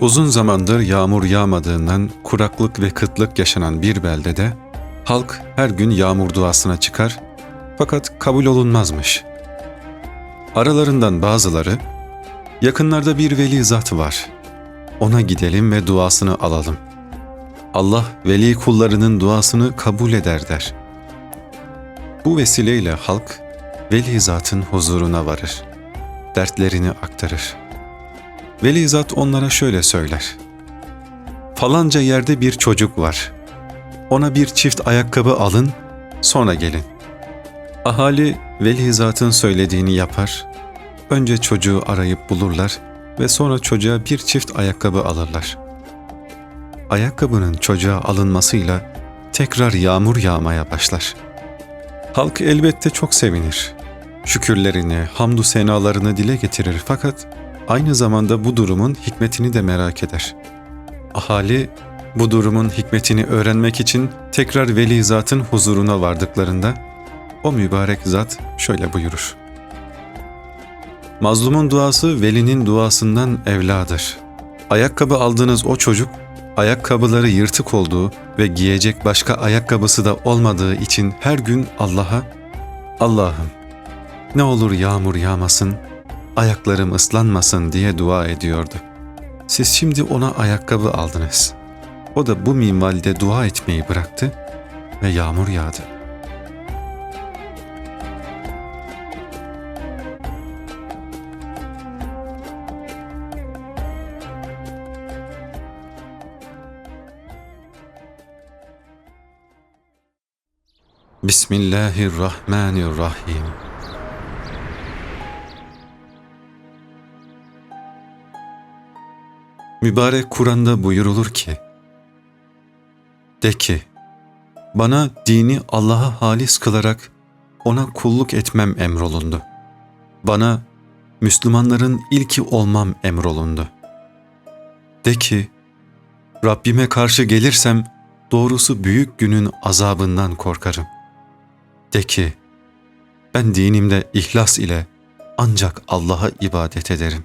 Uzun zamandır yağmur yağmadığından kuraklık ve kıtlık yaşanan bir beldede halk her gün yağmur duasına çıkar fakat kabul olunmazmış. Aralarından bazıları yakınlarda bir veli zat var. Ona gidelim ve duasını alalım. Allah veli kullarının duasını kabul eder der. Bu vesileyle halk veli zatın huzuruna varır. Dertlerini aktarır. Veli zat onlara şöyle söyler. Falanca yerde bir çocuk var. Ona bir çift ayakkabı alın, sonra gelin. Ahali veli zatın söylediğini yapar. Önce çocuğu arayıp bulurlar ve sonra çocuğa bir çift ayakkabı alırlar. Ayakkabının çocuğa alınmasıyla tekrar yağmur yağmaya başlar. Halk elbette çok sevinir. Şükürlerini, hamdü senalarını dile getirir fakat aynı zamanda bu durumun hikmetini de merak eder. Ahali bu durumun hikmetini öğrenmek için tekrar veli zatın huzuruna vardıklarında o mübarek zat şöyle buyurur. Mazlumun duası velinin duasından evladır. Ayakkabı aldığınız o çocuk, ayakkabıları yırtık olduğu ve giyecek başka ayakkabısı da olmadığı için her gün Allah'a Allah'ım ne olur yağmur yağmasın, ayaklarım ıslanmasın diye dua ediyordu. Siz şimdi ona ayakkabı aldınız. O da bu minvalde dua etmeyi bıraktı ve yağmur yağdı. Bismillahirrahmanirrahim. Mübarek Kur'an'da buyurulur ki, De ki, bana dini Allah'a halis kılarak ona kulluk etmem emrolundu. Bana Müslümanların ilki olmam emrolundu. De ki, Rabbime karşı gelirsem doğrusu büyük günün azabından korkarım. De ki, ben dinimde ihlas ile ancak Allah'a ibadet ederim.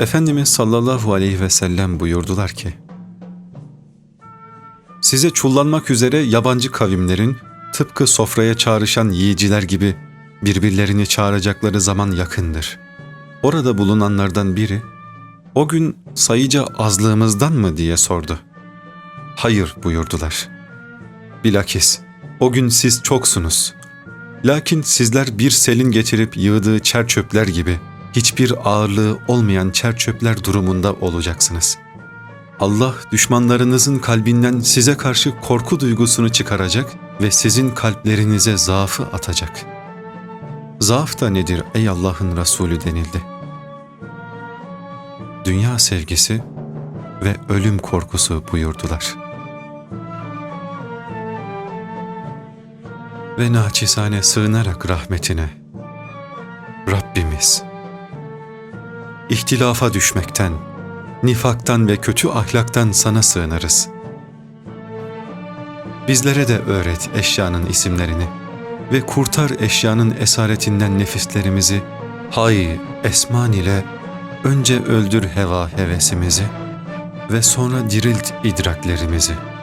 Efendimiz sallallahu aleyhi ve sellem buyurdular ki, Size çullanmak üzere yabancı kavimlerin tıpkı sofraya çağrışan yiyiciler gibi birbirlerini çağıracakları zaman yakındır. Orada bulunanlardan biri, o gün sayıca azlığımızdan mı diye sordu. Hayır buyurdular. Bilakis o gün siz çoksunuz. Lakin sizler bir selin getirip yığdığı çer çöpler gibi hiçbir ağırlığı olmayan çer çöpler durumunda olacaksınız. Allah düşmanlarınızın kalbinden size karşı korku duygusunu çıkaracak ve sizin kalplerinize zaafı atacak. Zaaf da nedir ey Allah'ın Resulü denildi. Dünya sevgisi ve ölüm korkusu buyurdular. Ve naçizane sığınarak rahmetine, Rabbimiz, ihtilafa düşmekten, nifaktan ve kötü ahlaktan sana sığınırız. Bizlere de öğret eşyanın isimlerini ve kurtar eşyanın esaretinden nefislerimizi, hay, esman ile önce öldür heva hevesimizi ve sonra dirilt idraklerimizi.''